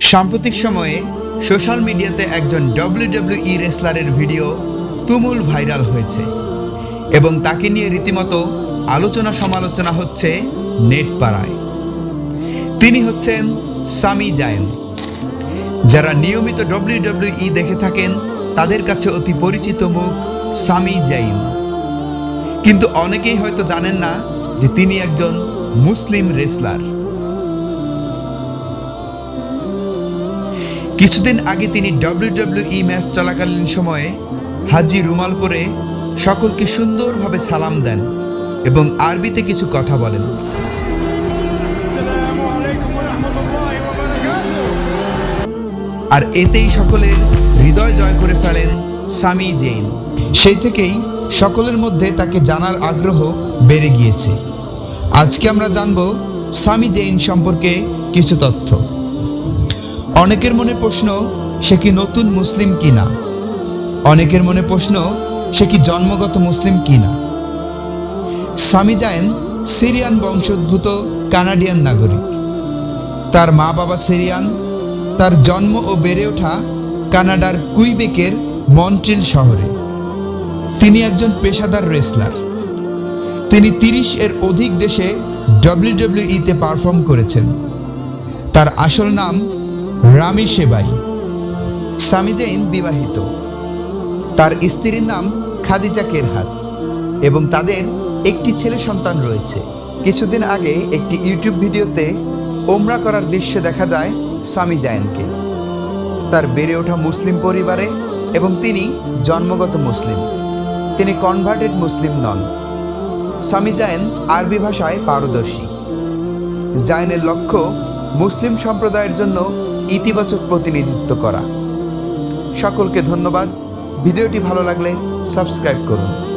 সাম্প্রতিক সময়ে সোশ্যাল মিডিয়াতে একজন ডব্লিউডব্লিউই রেসলারের ভিডিও তুমুল ভাইরাল হয়েছে এবং তাকে নিয়ে রীতিমতো আলোচনা সমালোচনা হচ্ছে নেট পাড়ায় তিনি হচ্ছেন সামি জায়েন। যারা নিয়মিত ডব্লিউডব্লিউই দেখে থাকেন, তাদের কাছে অতি পরিচিত মুখ সামি জাইন কিন্তু অনেকেই হয়তো জানেন না যে তিনি একজন মুসলিম রেসলার কিছুদিন আগে তিনি ডাব্লিউডাব্লিউই ম্যাচ চলাকালীন সময়ে হাজি রুমাল পরে সকলকে সুন্দরভাবে সালাম দেন এবং আরবিতে কিছু কথা বলেন। আর এতেই সকলের হৃদয় জয় করে ফেলেন সামি জেইন। সেই থেকেই সকলের মধ্যে তাকে জানার আগ্রহ বেড়ে গিয়েছে। আজকে আমরা জানব সামি জেইন সম্পর্কে কিছু তথ্য। অনেকের মনে প্রশ্ন, সে কি নতুন মুসলিম কিনা? অনেকের মনে প্রশ্ন, সে কি জন্মগত মুসলিম কিনা? সামি জায়েন সিরিয়ান বংশোদ্ভূত কানাডিয়ান নাগরিক। তার মা বাবা সিরিয়ান, তার জন্ম ও বেড়ে ওঠা কানাডার কুইবেকের মন্ট্রিল শহরে। তিনি একজন পেশাদার রেসলার। তিনি তিরিশ এর অধিক দেশে ডব্লিউডব্লিউইতে পারফর্ম করেছেন। তার আসল নাম রামি সেবাই। জৈন বিবাহিত। তার স্ত্রীর নাম খাদিজা কেরহাত এবং তাদের একটি ছেলে সন্তান রয়েছে। কিছুদিন আগে একটি ইউটিউব ভিডিওতে ওমরা করার দৃশ্য দেখা যায় সামি জায়েনকে তার বেড়ে ওঠা মুসলিম পরিবারে এবং তিনি জন্মগত মুসলিম। তিনি কনভার্টেড মুসলিম নন। সামি জায়েন আরবি ভাষায় পারদর্শী। জায়নের লক্ষ্য মুসলিম সম্প্রদায়ের জন্য ইতিবাচক প্রতিনিধিত্ব করা। সকলকে ধন্যবাদ। ভিডিওটি ভালো লাগলে সাবস্ক্রাইব করুন।